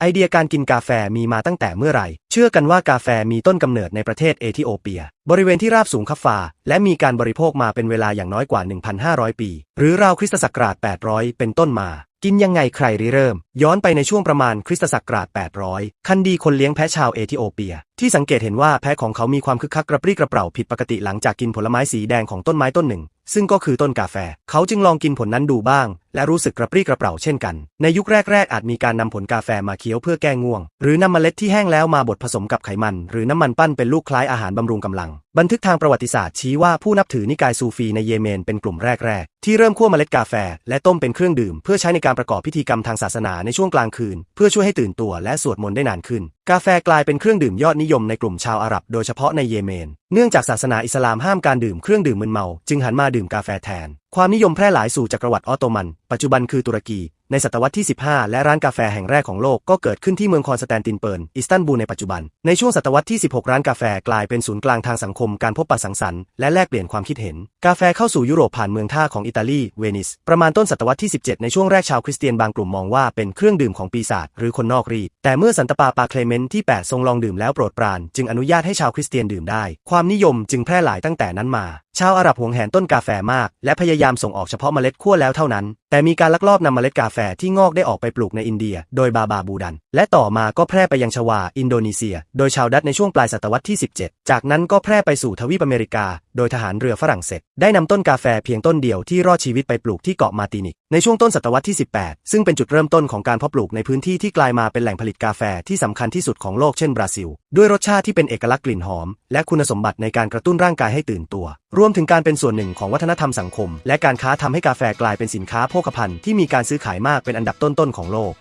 ไอเดียการกินกาแฟมีมาตั้งแต่เมื่อไหร่ เชื่อกันว่ากาแฟมีต้นกำเนิดในประเทศเอธิโอเปีย บริเวณที่ราบสูงคัฟฟาและมีการบริโภคมาเป็นเวลาอย่างน้อยกว่า 1,500 ปี หรือราวคริสตศักราช 800 เป็นต้นมา กินยังไงใครริเริ่ม ย้อนไปในช่วงประมาณคริสตศักราช 800 คันดีคนเลี้ยงแพะชาวเอธิโอเปีย ที่สังเกตเห็นว่าแพะของเขามีความคึกคักกระปรี้กระเปร่าผิดปกติหลังจากกินผลไม้สีแดงของต้นไม้ต้นหนึ่ง ซึ่งก็คือต้นกาแฟ เขาจึงลองกินผลนั้นดูบ้าง และรู้สึกกระปรี้กระเปร่าเช่นกัน ในยุคแรก ๆ อาจมีการนำผลกาแฟมาเคี้ยวเพื่อแก้ง่วง หรือนำเมล็ดที่แห้งแล้วมาบดผสมกับไขมัน หรือน้ำมันปั้นเป็นลูกคล้ายอาหารบำรุงกำลัง บันทึกทางประวัติศาสตร์ชี้ว่าผู้นับถือนิกายซูฟีในเยเมนเป็นกลุ่มแรก ๆ ที่เริ่มคั่วเมล็ดกาแฟ และต้มเป็นเครื่องดื่ม เพื่อใช้ในการประกอบพิธีกรรมทางศาสนาในช่วงกลางคืน เพื่อช่วยให้ตื่นตัวและสวดมนต์ได้นานขึ้น กาแฟกลายเป็นเครื่องดื่มยอดนิยมในกลุ่มชาวอาหรับ โดยเฉพาะในเยเมน เนื่องจากศาสนาอิสลามห้ามการดื่มเครื่องดื่มมึนเมา จึงหันมาดื่มกาแฟแทน ความนิยมแพร่หลายสู่จักรวรรดิออตโตมัน ปัจจุบันคือตุรกี ในศตวรรษที่ 15 และร้านกาแฟแห่งแรกของโลกก็เกิดขึ้นที่เมืองคอนสแตนตินเปิร์นอิสตันบูลในปัจจุบัน ในช่วงศตวรรษที่ 16 ร้านกาแฟกลายเป็นศูนย์กลางทางสังคมการพบปะสังสรรค์และแลกเปลี่ยนความคิดเห็น กาแฟเข้าสู่ยุโรปผ่านเมืองท่าของอิตาลี เวนิส ประมาณต้นศตวรรษที่ 17 ในช่วงแรกชาวคริสเตียนบางกลุ่มมองว่าเป็นเครื่องดื่มของปีศาจหรือคนนอกรีดแต่เมื่อสันตปาปาเคลเมนที่ 8 ทรงลองดื่มแล้วโปรดปรานจึงอนุญาตให้ชาวคริสเตียนดื่มได้ ความนิยมจึงแพร่หลายตั้งแต่นั้นมาชาวอาหรับหวงแหนต้นกาแฟมาก และพยายามส่งออกเฉพาะเมล็ดคั่วแล้วเท่านั้น แต่มีการลักลอบนำเมล็ดกาแฟแฟที่งอกได้ออกไปปลูกในอินเดีย โดยบาบาบูดัน และต่อมาก็แพร่ไปยังชวา อินโดนีเซีย โดยชาวดัตในช่วงปลายศตวรรษที่ 17 จากนั้นก็แพร่ไปสู่ทวีปอเมริกา โดยทหารเรือฝรั่งเศสได้นำต้นกาแฟเพียงต้นเดียวที่รอดชีวิตไปปลูกที่เกาะมาตินิก ในช่วงต้นศตวรรษที่ 18 ซึ่งเป็นจุดเริ่มต้นของการเพาะปลูกในพื้นที่ที่กลายมาเป็นแหล่งผลิตกาแฟที่สำคัญที่สุดของโลกเช่นบราซิล ด้วยรสชาติที่เป็นเอกลักษณ์กลิ่นหอม และคุณสมบัติในการกระตุ้นร่างกายให้ตื่นตัว รวมถึงการเป็นส่วนหนึ่งของวัฒนธรรมสังคม และการค้าทำให้กาแฟกลายเป็นสินค้าโภคภัณฑ์ที่มีการซื้อขายมากเป็นอันดับต้นๆของโลก